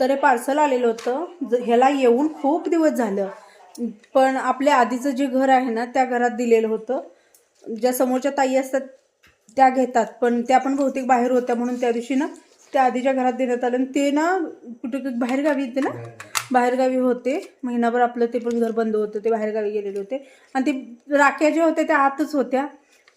तर हे पार्सल आलेलं होतं. ह्याला येऊन खूप दिवस झालं. पण आपल्या आधीचं जे घर आहे ना त्या घरात दिलेलं होतं. ज्या समोरच्या ताई असतात त्या घेतात. पण त्या पण बहुतेक बाहेर होत्या म्हणून त्या दिवशी ना त्या आधीच्या घरात देण्यात आलं आणि ते ना कुठे बाहेरगावी येते ना हो. बाहेरगावी होते. महिनाभर आपलं ते पण घर बंद होतं ते बाहेरगावी गेलेले होते. आणि ते राख्या ज्या होत्या त्या आतच होत्या.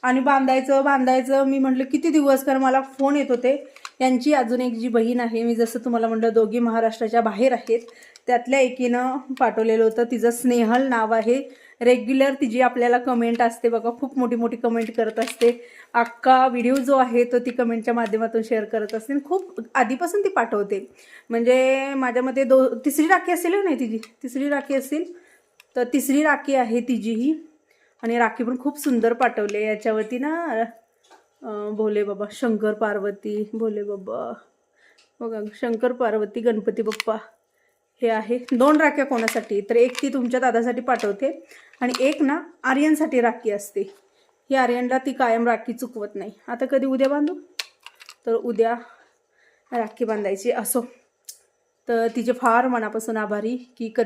आणि बांधायचं बांधायचं मी म्हटलं किती दिवस? कारण मला फोन येत होते. यांची अजून एक जी बहीण आहे मी जसं तुम्हाला म्हटलं दोघी महाराष्ट्राच्या बाहेर आहेत. त्यातल्या एकीनं पाठवलेलं होतं. तिचं स्नेहल नाव आहे. रेग्युलर तिची आपल्याला कमेंट असते बघा. खूप मोठी मोठी कमेंट करत असते. अख्खा व्हिडिओ जो आहे तो ती कमेंटच्या माध्यमातून शेअर करत असते. खूप आधीपासून ती पाठवते. म्हणजे माझ्या मते दो तिसरी राखी असेल नाही तिची? तिसरी राखी असेल तर तिसरी राखी आहे तिची ही आणि राखी पण खूप सुंदर पाठवले याच्यावरती ना भोले बाबा शंकर पार्वती भोले बाबा. बघा शंकर पार्वती गणपती बाप्पा हे आहे. दोन राख्या कोणासाठी? तर एक ती तुमच्या दादासाठी पाठवते आणि एक ना आर्यनसाठी राखी असते. ही आर्यनला ती कायम राखी चुकवत नाही. आता कधी उद्या बांधू? तर उद्या राखी बांधायची. असो. तर तिचे फार मनापासून आभारी की क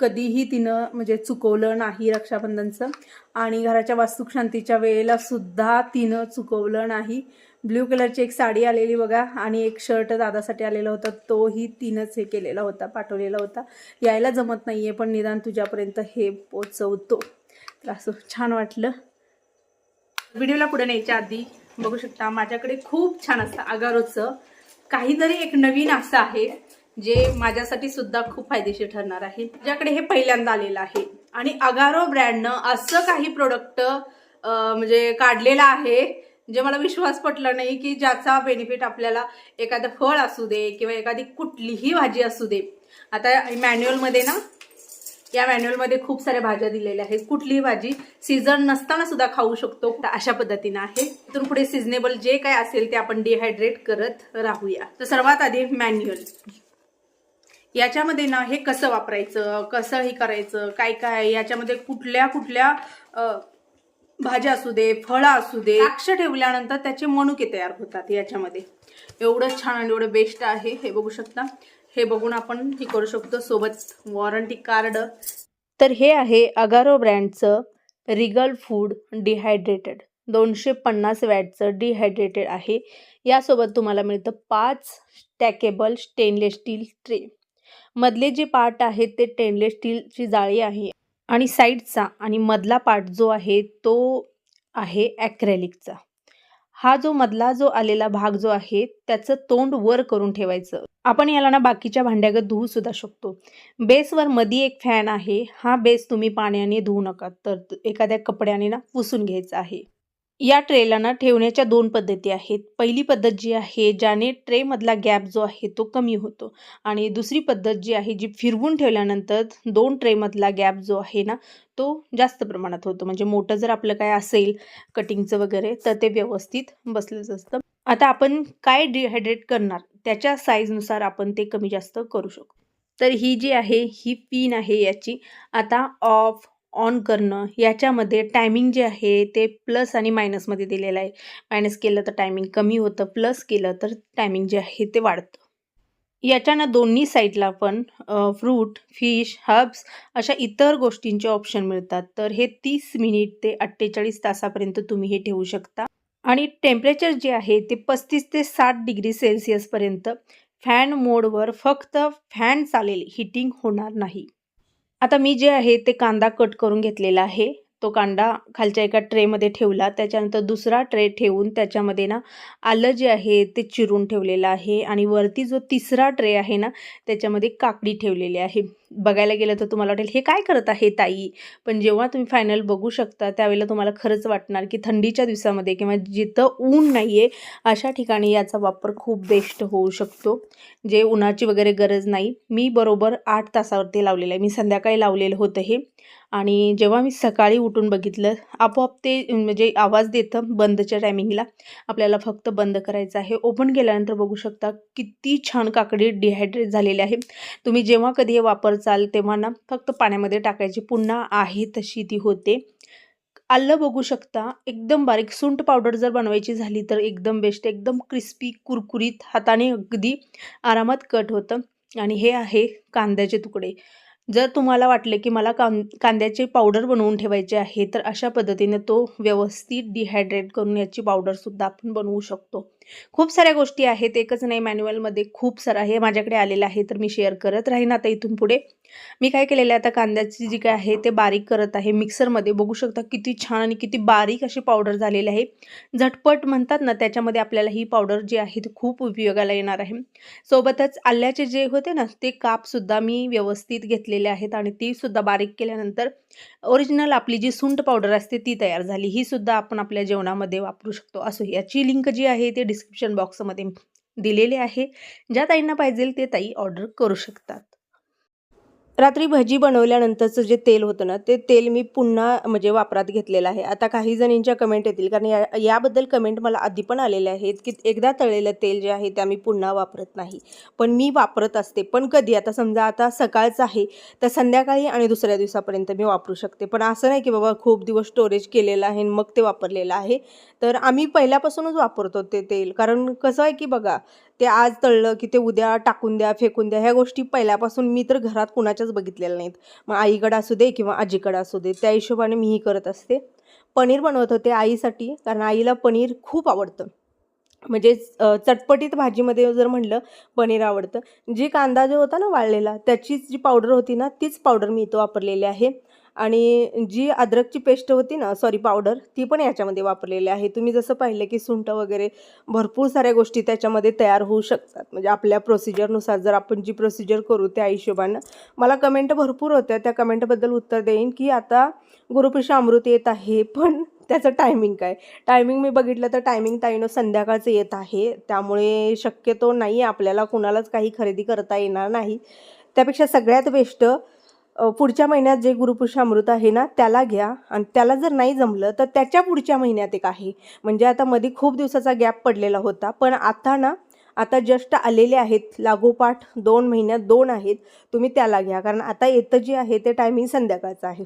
कधीही तिनं म्हणजे चुकवलं नाही रक्षाबंधनचं. आणि घराच्या वास्तुकशांतीच्या वेळेला सुद्धा तिनं चुकवलं नाही. ब्ल्यू कलरची एक साडी आलेली बघा आणि एक शर्ट दादासाठी आलेला होता. तोही तिनंच हे केलेला होता पाठवलेला होता. यायला जमत नाही आहे पण निदान तुझ्यापर्यंत हे पोचवतो. तर असं छान वाटलं. व्हिडिओला पुढे न्यायच्या आधी बघू शकता माझ्याकडे खूप छान असतं अगारोचं काहीतरी एक नवीन असं आहे. जे माझ्यासाठी सुद्धा खूप फायदेशीर ठरणार आहे माझ्याकडे हे पहिल्यांदा आलेलं आहे. आणि अगारो ब्रँडनं असं काही प्रोडक्ट म्हणजे काढलेलं आहे जे मला विश्वास पटला नाही की ज्याचा बेनिफिट आपल्याला एखादं फळ असू दे किंवा एखादी कुठलीही भाजी असू दे. आता मॅन्युअलमध्ये ना या मॅन्युअलमध्ये खूप साऱ्या भाज्या दिलेल्या आहेत. कुठलीही भाजी सीझन नसताना सुद्धा खाऊ शकतो. अशा पद्धतीनं आहे. तिथून पुढे सिजनेबल जे काय असेल ते आपण डिहायड्रेट करत राहूया. तर सर्वात आधी मॅन्युअल याच्यामध्ये ना हे कसं वापरायचं कसं हे करायचं काय काय याच्यामध्ये कुठल्या कुठल्या भाज्या असू दे फळं असू दे द्राक्ष ठेवल्यानंतर त्याचे मनुके तयार होतात याच्यामध्ये. एवढं छान आणि एवढं बेस्ट आहे हे बघू शकता. हे बघून आपण हे करू शकतो सोबत वॉरंटी कार्ड तर हे आहे अगारो ब्रँडचं रिगल फूड डिहायड्रेटेड दोनशे पन्नास वॅटचं डिहायड्रेटेड आहे. यासोबत तुम्हाला मिळतं पाच स्टॅकेबल स्टेनलेस स्टील ट्रे मधले जे पार्ट आहेत ते स्टेनलेस स्टीलची जाळी आहे आणि साईडचा आणि मधला पार्ट जो आहे तो आहे ॲक्रेलिकचा हा जो मधला जो आलेला भाग जो आहे त्याचं तोंड वर करून ठेवायचं. आपण याला ना बाकीच्या भांड्यागत धुवू सुद्धा शकतो. बेसवर मधी एक फॅन आहे. हा बेस तुम्ही पाण्याने धुवू नका. तर एखाद्या कपड्याने ना पुसून घ्यायचा आहे. या ट्रेला ना ठेवण्याच्या दोन पद्धती आहेत. पहिली पद्धत जी आहे ज्याने ट्रेमधला गॅप जो आहे तो कमी होतो. आणि दुसरी पद्धत जी आहे जी फिरवून ठेवल्यानंतर दोन ट्रेमधला गॅप जो आहे ना तो जास्त प्रमाणात होतो. म्हणजे मोठं जर आपलं काय असेल कटिंगचं वगैरे तर ते व्यवस्थित बसलंच असतं. आता आपण काय डिहायड्रेट करणार? त्याच्या साईजनुसार आपण ते कमी जास्त करू शकतो. तर ही जी आहे ही पिन आहे याची. आता ऑफ ऑन करणं याच्यामध्ये टायमिंग जे आहे ते प्लस आणि मायनसमध्ये दिलेलं आहे. मायनस केलं तर टायमिंग कमी होतं प्लस केलं तर टायमिंग जे आहे ते वाढतं. याच्यानं दोन्ही साईडला पण फ्रूट फिश हर्ब्स अशा इतर गोष्टींचे ऑप्शन मिळतात. तर हे तीस मिनिट ते अठ्ठेचाळीस तासापर्यंत तुम्ही हे ठेवू शकता. आणि टेम्परेचर जे आहे ते पस्तीस ते साठ डिग्री सेल्सिअसपर्यंत फॅन मोडवर फक्त फॅन चालेल हिटिंग होणार नाही. आता मी जे आहे ते कांदा कट करून घेतलेला आहे. तो कांदा खालच्या एका ट्रेमध्ये ठेवला. त्याच्यानंतर दुसरा ट्रे ठेवून त्याच्यामध्ये ना आलं जे आहे ते चिरून ठेवलेलं आहे आणि वरती जो तिसरा ट्रे आहे ना त्याच्यामध्ये काकडी ठेवलेली आहे. बघायला गेलं तर तुम्हाला वाटेल हे काय करत आहे ताई? पण जेव्हा तुम्ही फायनल बघू शकता त्यावेळेला तुम्हाला खरंच वाटणार की थंडीच्या दिवसामध्ये किंवा जिथं ऊन नाही आहे अशा ठिकाणी याचा वापर खूप बेस्ट होऊ शकतो. जे उन्हाची वगैरे गरज नाही. मी बरोबर आठ तासावरती लावलेलं आहे. मी संध्याकाळी लावलेलं होतं हे. आणि जेव्हा मी सकाळी उठून बघितलं आपोआप ते म्हणजे आवाज देतं बंदच्या टायमिंगला आपल्याला फक्त बंद करायचं आहे. ओपन केल्यानंतर बघू शकता किती छान काकडी डिहायड्रेट झालेली आहे. तुम्ही जेव्हा कधी हे वापरचाल तेव्हा ना फक्त पाण्यामध्ये टाकायची पुन्हा आहे तशी ती होते. आलं बघू शकता एकदम बारीक सुंट पावडर जर बनवायची झाली तर एकदम बेस्ट एकदम क्रिस्पी कुरकुरीत हाताने अगदी आरामात कट होतं. आणि हे आहे कांद्याचे तुकडे. जर तुम्हाला वाटले की मला कां कांद्याची पावडर बनवून ठेवायची आहे तर अशा पद्धतीने तो व्यवस्थित डिहायड्रेट करून याची पावडरसुद्धा आपण बनवू शकतो. खूप साऱ्या गोष्टी आहेत. एकच नाही मॅन्युअलमध्ये खूप सारं आहे. माझ्याकडे आलेलं आहे तर मी शेअर करत राहीन आता इथून पुढे. मी काय केलेलं आहे आता कांद्याची जी काय आहे ते बारीक करत आहे. मिक्सरमध्ये बघू शकता किती छान आणि किती बारीक अशी पावडर झालेली आहे. झटपट म्हणतात ना त्याच्यामध्ये आपल्याला ही पावडर जी आहे ती खूप उपयोगाला येणार आहे. सोबतच आल्याचे जे होते ना ते कापसुद्धा मी व्यवस्थित घेतलेले आहेत आणि ती सुद्धा बारीक केल्यानंतर ओरिजिनल आपली जी सुंट पावडर असते ती तयार झाली. ही सुद्धा आपण आपल्या जेवणामध्ये वापरू शकतो. असो याची लिंक जी आहे ते डिस्क्रिप्शन बॉक्समध्ये दिलेली आहे. ज्या ताईंना पाहिजे ते ताई ऑर्डर करू शकतात. रात्री भजी बनवल्यानंतरचं जे तेल होतं ना ते तेल मी पुन्हा म्हणजे वापरात घेतलेलं आहे. आता काही जणींच्या कमेंट येतील कारण या याबद्दल कमेंट मला आधी पण आलेले आहेत की एकदा तळलेलं तेल जे आहे ते आम्ही पुन्हा वापरत नाही. पण मी वापरत असते पण कधी? आता समजा आता सकाळचं आहे तर संध्याकाळी आणि दुसऱ्या दिवसापर्यंत मी वापरू शकते. पण असं नाही की बाबा खूप दिवस स्टोरेज केलेलं आहे आणि मग ते वापरलेलं आहे. तर आम्ही पहिल्यापासूनच वापरतो ते तेल. कारण कसं आहे की बघा ते आज तळलं की ते उद्या टाकून द्या फेकून द्या ह्या गोष्टी पहिल्यापासून मी तर घरात कुणाच्याच बघितलेल्या नाहीत. मग आईकडं असू दे किंवा आजीकडं असू दे त्या हिशोबाने मीही करत असते. पनीर बनवत होते आईसाठी कारण आईला पनीर खूप आवडतं. म्हणजे चटपटीत भाजीमध्ये जर म्हणलं पनीर आवडतं. जी कांदा जो होता ना वाळलेला त्याचीच जी पावडर होती ना तीच पावडर मी इथं वापरलेली आहे. आणि जी अद्रकची पेस्ट होती ना सॉरी पावडर ती पण याच्यामध्ये वापरलेली आहे. तुम्ही जसं पाहिलं की सुंठ वगैरे भरपूर साऱ्या गोष्टी त्याच्यामध्ये तयार होऊ शकतात. म्हणजे आपल्या प्रोसिजरनुसार जर आपण जी प्रोसिजर करू त्या हिशोबानं. मला कमेंट भरपूर होत्या. त्या कमेंटबद्दल उत्तर देईन की आता गुरुपिशा अमृत येत आहे पण त्याचं टायमिंग काय? टायमिंग मी बघितलं तर टायमिंग ताईनं संध्याकाळचं येत आहे. त्यामुळे शक्यतो नाही आपल्याला कुणालाच काही खरेदी करता येणार नाही. त्यापेक्षा सगळ्यात बेस्ट पुढच्या महिन्यात जे गुरुपुरुष अमृत आहे ना त्याला घ्या. आणि त्याला जर नाही जमलं तर त्याच्या पुढच्या महिन्यात एक आहे. म्हणजे आता मध्ये खूप दिवसाचा गॅप पडलेला होता. पण आता ना आता जस्ट आलेले आहेत. लागोपाठ दोन महिन्यात दोन आहेत. तुम्ही त्याला घ्या. कारण आता येतं जे आहे ते टायमिंग संध्याकाळचं आहे.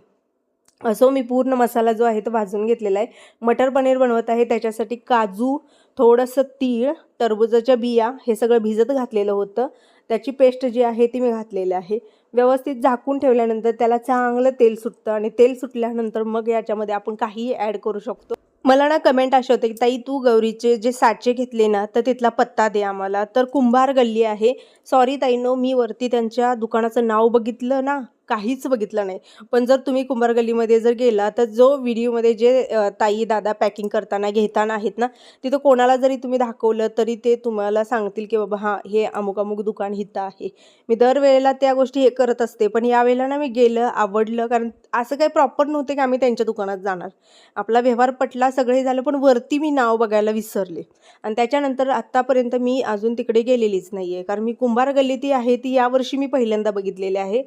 असो मी पूर्ण मसाला जो आहे तो भाजून घेतलेला आहे. मटर पनीर बनवत आहे. त्याच्यासाठी काजू थोडंसं तीळ टरबुजाच्या बिया हे सगळं भिजत घातलेलं होतं. त्याची पेस्ट जी आहे ती मी घातलेली आहे. व्यवस्थित झाकून ठेवल्यानंतर त्याला चांगलं तेल सुटतं आणि तेल सुटल्यानंतर मग याच्यामध्ये आपण काहीही ॲड करू शकतो. मला ना कमेंट असे होते की ताई तू गौरीचे जे साचे घेतले ना तर तिथला पत्ता दे आम्हाला. तर कुंभार गल्ली आहे. सॉरी ताईनो मी वरती त्यांच्या दुकानाचं नाव बघितलं ना. काहीच बघितलं नाही. पण जर तुम्ही कुंभार गल्लीमध्ये जर गेला तर जो व्हिडिओमध्ये जे ताई दादा पॅकिंग करताना घेताना आहेत ना तिथं कोणाला जरी तुम्ही दाखवलं तरी ते तुम्हाला सांगतील की बाबा हां हे अमुक अमुक दुकान इथं आहे. मी दरवेळेला त्या गोष्टी हे करत असते पण यावेळेला ना मी गेलं आवडलं कारण असं काही प्रॉपर नव्हते की आम्ही त्यांच्या दुकानात जाणार. आपला व्यवहार पटला सगळे झालं पण वरती मी नाव बघायला विसरले. आणि त्याच्यानंतर आत्तापर्यंत मी अजून तिकडे गेलेलीच नाही आहे कारण मी कुंभार गल्ली ती आहे ती यावर्षी मी पहिल्यांदा बघितलेली आहे.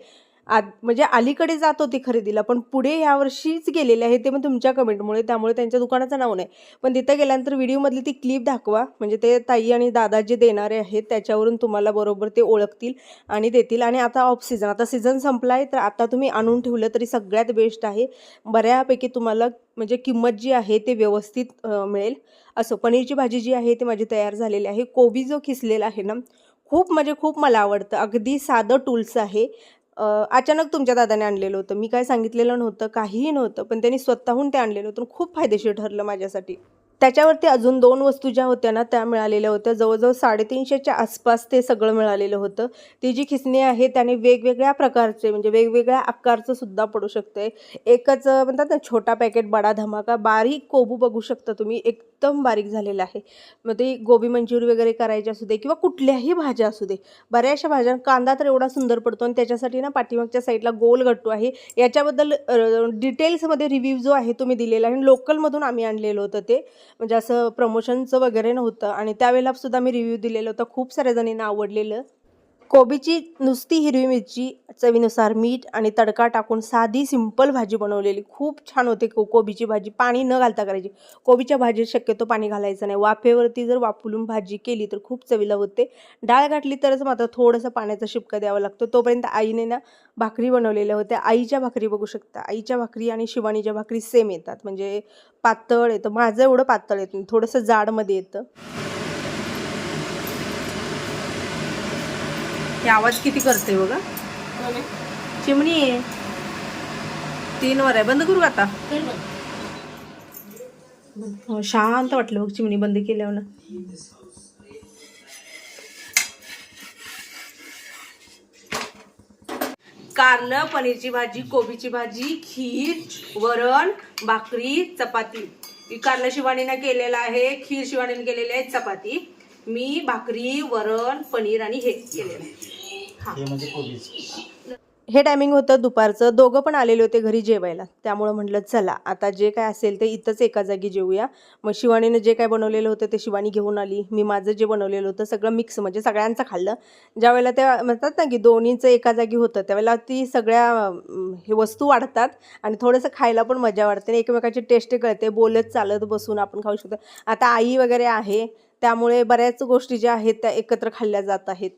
आद म्हणजे अलीकडे जात होती खरेदीला पण पुढे यावर्षीच गेलेले आहे ते पण तुमच्या कमेंटमुळे त्यामुळे त्यांच्या दुकानाचं नाव नाही. पण तिथं गेल्यानंतर व्हिडिओमधली ती क्लिप दाखवा म्हणजे ते ताई आणि दादा जे देणारे आहेत त्याच्यावरून तुम्हाला बरोबर ते ओळखतील आणि देतील. आणि आता ऑफ सीझन आता सीझन संपला आहे तर आता तुम्ही आणून ठेवलं तरी सगळ्यात बेस्ट आहे. बऱ्यापैकी तुम्हाला म्हणजे किंमत जी आहे ते व्यवस्थित मिळेल. असं पनीरची भाजी जी आहे ती माझी तयार झालेली आहे. कोबी जो खिसलेला आहे ना खूप म्हणजे खूप मला आवडतं. अगदी साधं टूल्स आहे. अचानक तुमच्या दादाने आणलेलं होतं. मी काय सांगितलेलं नव्हतं काहीही नव्हतं पण त्यांनी स्वतःहून ते आणलेलं होतं खूप फायदेशीर ठरलं माझ्यासाठी. त्याच्यावरती अजून दोन वस्तू ज्या होत्या ना त्या मिळालेल्या होत्या. जवळजवळ साडेतीनशेच्या आसपास ते सगळं मिळालेलं होतं. ती जी खिसणी आहे त्याने वेगवेगळ्या प्रकारचे म्हणजे वेगवेगळ्या आकारचं सुद्धा पडू शकते एकच म्हणतात ना छोटा पॅकेट बडा धमाका बारीक कोबू बघू शकता तुम्ही. एक एकदम बारीक झालेलं आहे. मग ते गोबी मंचुरी वगैरे करायचे असू दे किंवा कुठल्याही भाज्या असू दे बऱ्याचशा भाज्या कांदा तर एवढा सुंदर पडतो आणि त्याच्यासाठी ना पाठीमागच्या साईडला गोल गट्टू आहे. याच्याबद्दल डिटेल्समध्ये रिव्ह्यू जो आहे तो मी दिलेला आहे आणि लोकलमधून आम्ही आणलेलं होतं ते. म्हणजे असं प्रमोशनचं वगैरे नव्हतं आणि त्यावेळेला सुद्धा मी रिव्ह्यू दिलेलं होतं. खूप साऱ्या जणींना आवडलेलं. कोबीची नुसती हिरवी मिरची चवीनुसार मीठ आणि तडका टाकून साधी सिंपल भाजी बनवलेली. खूप छान होते को कोबीची भाजी. पाणी न घालता करायची. कोबीच्या भाजीत शक्यतो पाणी घालायचं नाही. वाफेवरती जर वाफलून भाजी केली तर खूप चवीला होते. डाळ घातली तरच मात्र थोडंसं पाण्याचा शिपका द्यावा लागतो. तोपर्यंत आईने ना भाकरी बनवलेल्या होत्या. आईच्या भाकरी बघू शकता. आईच्या भाकरी आणि शिवानीच्या भाकरी सेम येतात. म्हणजे पातळ येतं. माझं एवढं पातळ येतं थोडंसं जाडमध्ये येतं. हे आवाज किती करते बघा. चिमणी. तीन वर आहे. बंद करू आता? हो, शांत वाटलं बघ चिमणी बंद केल्यावर ना. कारलं पनीरची भाजी कोबीची भाजी खीर वरण भाकरी चपाती. कारलं शिवानीनं केलेलं आहे. खीर शिवानीनं केलेली आहे चपाती. मी भाकरी वरण पनीर आणि हे केलेलं आहे. हा. हे म्हणजे हे टायमिंग होतं दुपारचं. दोघं पण आलेले होते घरी जेवायला. त्यामुळं म्हटलं चला आता जे काय असेल ते इथंच एका जागी जेवूया मग शिवानीनं जे काय बनवलेलं होतं ते शिवानी घेऊन आली. मी माझं जे बनवलेलं होतं सगळं मिक्स म्हणजे सगळ्यांचं खाल्लं. ज्यावेळेला ते म्हणतात ना की दोन्हीचं एका जागी होतं त्यावेळेला ती सगळ्या हे वस्तू वाढतात आणि थोडंसं खायला पण मजा वाटते आणि एकमेकाची टेस्ट कळते. बोलत चालत बसून आपण खाऊ शकतो. आता आई वगैरे आहे. त्यामुळे बऱ्याच गोष्टी ज्या आहेत त्या एकत्र खाल्ल्या जात आहेत.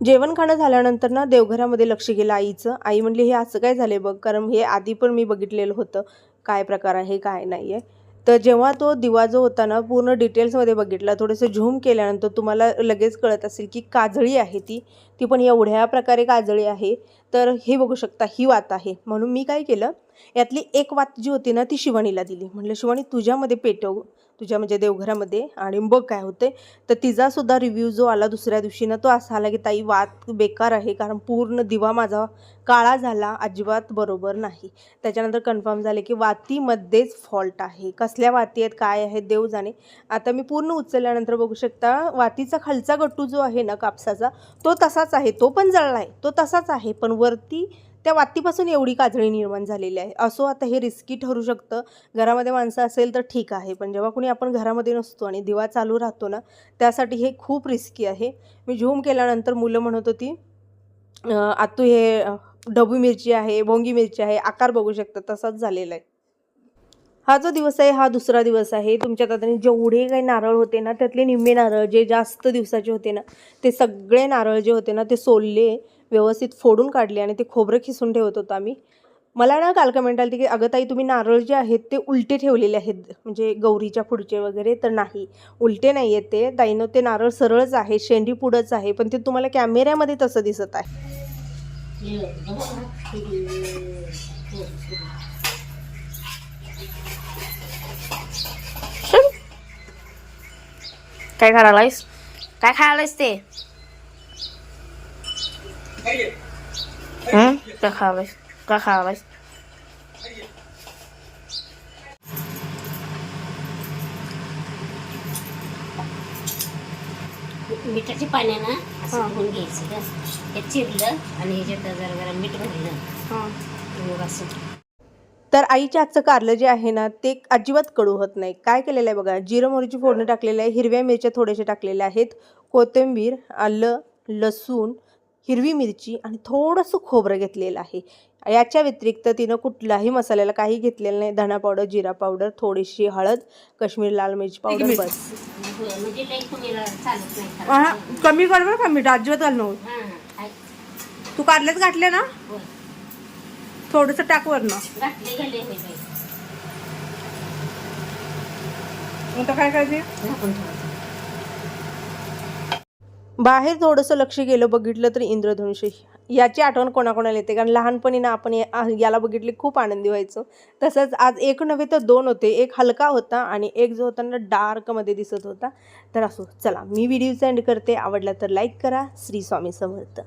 जेवण खाणं झाल्यानंतर ना देवघरामध्ये लक्ष गेलं आईचं. आई म्हणली हे असं काय झालं बघ? कारण हे आधी पण मी बघितलेलं होतं. काय प्रकार आहे काय नाही आहे तर जेव्हा तो दिवा जो होता ना पूर्ण डिटेल्समध्ये बघितला. थोडंसं झूम केल्यानंतर तुम्हाला लगेच कळत असेल की काजळी आहे ती. ती पण एवढ्या प्रकारे काजळी आहे. तर हे बघू शकता ही वात आहे. म्हणून मी काय केलं यातली एक वात जी होती ना ती शिवानीला दिली. म्हटलं शिवानी तुझ्यामध्ये पेटव. तुझ्या म्हणजे देवघरामध्ये आणि बघ काय होते तर तिचासुद्धा रिव्ह्यू जो आला दुसऱ्या दिवशी ना तो असा आला की ताई वात बेकार आहे कारण पूर्ण दिवा माझा काळा झाला अजिबात बरोबर नाही. त्याच्यानंतर कन्फर्म झाले की वातीमध्येच फॉल्ट आहे. कसल्या वाती आहेत काय आहेत देव जाणे. आता मी पूर्ण उचलल्यानंतर बघू शकता वातीचा खालचा गट्टू जो आहे ना कापसाचा तो तसाच आहे तो पण जळला आहे तो तसाच आहे पण वरती त्या वातीपासून एवढी काजळी निर्माण झालेली आहे. असो आता हे रिस्की ठरू शकतं घरामध्ये माणसं असेल तर ठीक आहे पण जेव्हा कोणी आपण घरामध्ये नसतो आणि दिवा चालू राहतो ना त्यासाठी हे खूप रिस्की आहे. मी झूम केल्यानंतर मुलं म्हणत होती आतू हे अं, ढबू मिरची आहे भोंगी मिरची आहे आकार बघू शकतं तसाच झालेला आहे. हा जो दिवस आहे हा दुसरा दिवस आहे. तुमच्या दादाने जेवढे काही नारळ होते ना त्यातले निम्मे नारळ जे जास्त दिवसाचे होते ना ते सगळे नारळ जे होते ना ते सोलले व्यवस्थित फोडून काढले आणि ते खोबरं खिसून ठेवत होतो आम्ही. मला ना काल कमेंट आली की अगं ताई तुम्ही नारळ जे आहेत ते उलटे ठेवलेले आहेत. म्हणजे गौरीच्या पुढचे वगैरे तर नाही. उलटे नाही आहेत ते. ताईनं ते नारळ सरळच आहे शेंडी पुढंच आहे पण ते तुम्हाला कॅमेऱ्यामध्ये तसं दिसत आहे. काय करायलायस काय खायलायस ते? काय खायलायस काय खायलायस मिठाच्या पाण्यानं असं धुवून घ्यायचं. हे चिरलं आणि ह्याच्यात जरा जरा मीठ घाललं मग असं तर आईच्या हातचं कारलं जे आहे ना ते अजिबात कडू होत नाही. काय केलेलं आहे बघा जिरं मोहरीची फोडणी टाकलेली आहे हिरव्या मिरच्या थोड्याशा टाकलेल्या आहेत कोथिंबीर आलं लसूण हिरवी मिरची आणि थोडंसं खोबरं घेतलेलं आहे. याच्या व्यतिरिक्त तिनं कुठलाही मसाल्याला काही घेतलेलं नाही. धणा पावडर जिरा पावडर थोडीशी हळद काश्मीर लाल मिरची पावडर बस. म्हणजे हा. कमी कर बरं का मीठ अजिबात घाल. तू कारलेच घातले ना. थोडंसं टाक वरनं. आता काय करायचे बाहेर थोडंसं लक्ष गेलं बघितलं तर इंद्रधनुष्य. याची आठवण कोणाकोणाला येते? कारण लहानपणी ना आपण या- याला बघितले खूप आनंदी व्हायचो. तसंच आज एक नव्हे तर दोन होते. एक हलका होता आणि एक जो होता ना डार्कमध्ये दिसत होता. तर असो चला मी व्हिडिओचा एंड करते. आवडला तर लाईक करा. श्री स्वामी समर्थ.